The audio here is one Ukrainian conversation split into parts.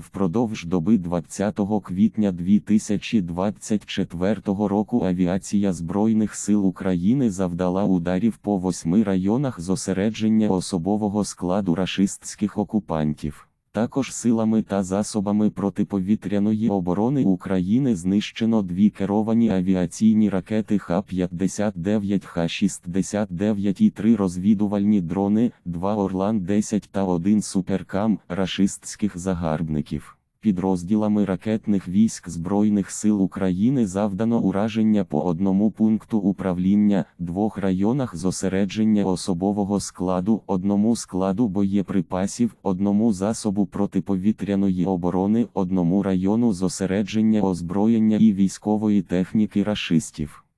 Впродовж доби 20 квітня 2024 року авіація Збройних сил України завдала ударів по восьми районах зосередження особового складу рашистських окупантів. Також силами та засобами протиповітряної оборони України знищено дві керовані авіаційні ракети Х-59, Х-69 і три розвідувальні дрони, два Орлан-10 та один Суперкам рашистських загарбників. Підрозділами ракетних військ Збройних сил України завдано ураження по одному пункту управління, двох районах зосередження особового складу, одному складу боєприпасів, одному засобу протиповітряної оборони, одному району зосередження озброєння і військової техніки рашистів.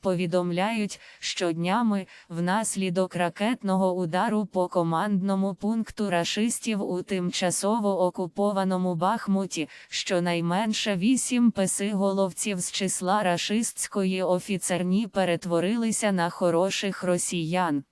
Повідомляють, що днями, внаслідок ракетного удару по командному пункту рашистів у тимчасово окупованому Бахмуті, щонайменше вісім песиголовців з числа рашистської офіцерні перетворилися на хороших росіян.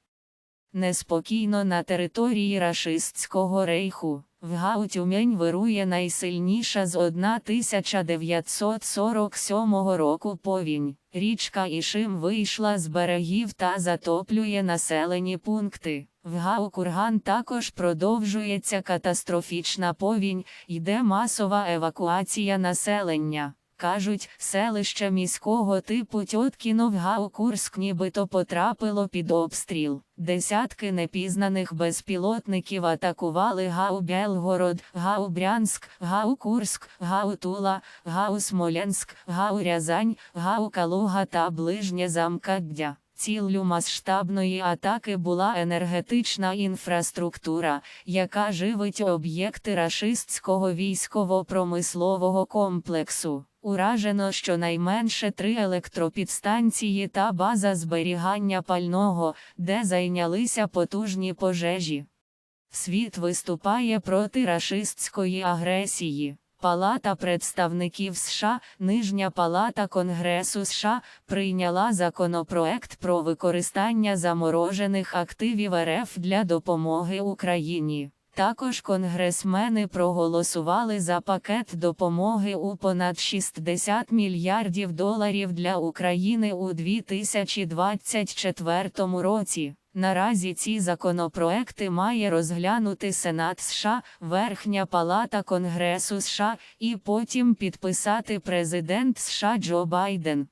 Неспокійно на території рашистського рейху. В Гаутюмень вирує найсильніша з 1947 року повінь. Річка Ішим вийшла з берегів та затоплює населені пункти. В Гаукурган також продовжується катастрофічна повінь, йде масова евакуація населення. Кажуть, селище міського типу Тьоткінов Гаукурськ нібито потрапило під обстріл. Десятки непізнаних безпілотників атакували Гау-Белгород, Гау-Брянськ, Гау-Курськ, Гау-Тула, Гау-Смоленськ, Гау-Рязань, Гау-Калуга та ближнє замкаддя. Ціллю масштабної атаки була енергетична інфраструктура, яка живить об'єкти рашистського військово-промислового комплексу. Уражено щонайменше три електропідстанції та база зберігання пального, де зайнялися потужні пожежі. Світ виступає проти рашистської агресії. Палата представників США, Нижня палата Конгресу США, прийняла законопроект про використання заморожених активів РФ для допомоги Україні. Також конгресмени проголосували за пакет допомоги у понад 60 мільярдів доларів для України у 2024 році. Наразі ці законопроекти має розглянути Сенат США, Верхня Палата Конгресу США і потім підписати президент США Джо Байден.